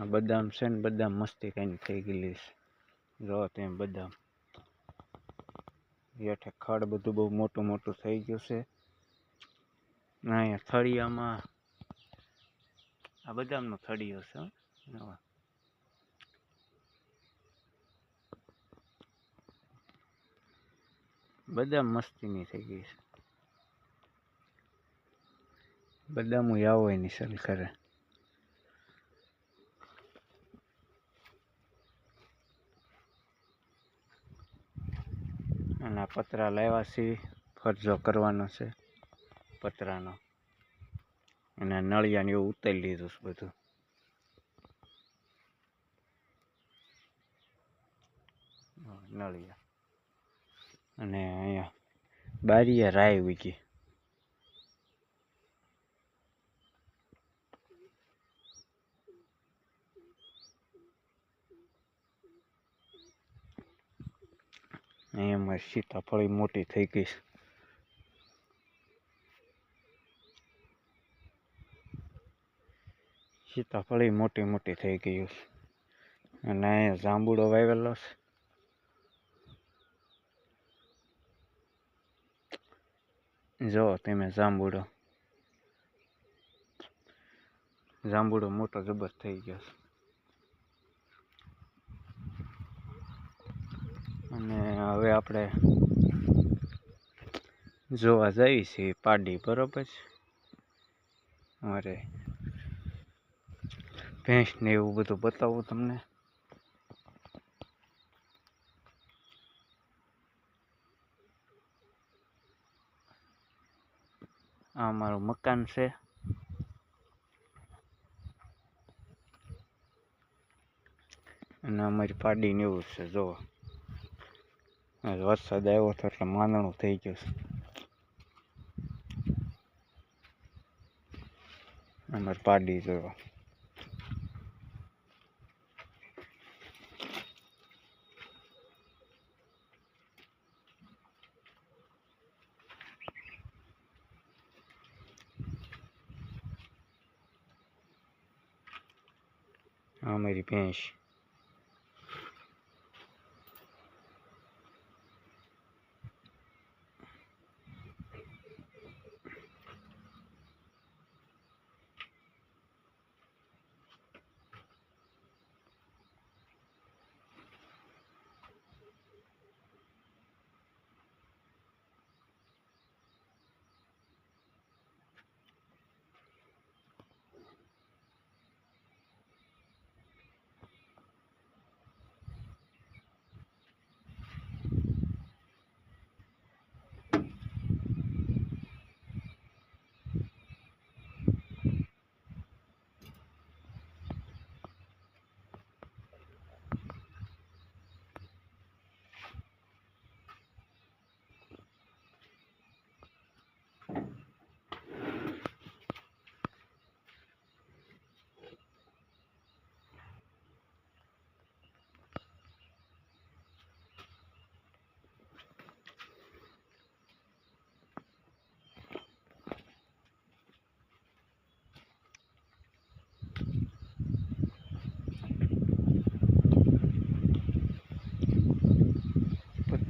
આ બદામ છે ને, બદામ મસ્તી કઈ થઈ ગયેલી છે. જો તે બદામ. હેઠે ખડ બધું બહુ મોટું મોટું થઈ ગયું છે. અહીંયા થળિયામાં આ બદામનો થળિયો છે. બદામ મસ્તીની થઈ ગઈ છે. બદામ આવો એની સલ કરે અને આ પતરા લાવ્યા છે ફરજો કરવાનો છે. પતરાનો. અને નળિયાને એવું ઉતારી લીધું છે બધું. નળિયા. અને અહીંયા બારીએ રાય ઉગી. અહીંયા મારી સીતાફળી મોટી થઈ ગઈ છે. સીતાફળી મોટી મોટી થઈ ગઈ છે. અને અહીંયા જાંબુડો વાવેલો છે. જો તમે જાંબુડો. જાંબુડો મોટો જબર થઈ ગયો છે. અને હવે આપણે જોવા જઈએ છીએ પાડી, બરોબર છે? અરે ભેંસ ને એવું બધું બતાવું તમને. આ મારું મકાન છે. અને અમારી પાડીને એવું છે જો આજ વરસાદ આવ્યો હતો એટલે માંદણું થઈ ગયું છે અમારી પાડી જો આ અમારી ભેંસ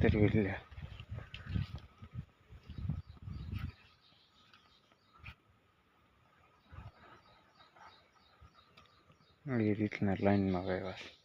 પતરી લે. એ રીતના લાઈનમાં છે.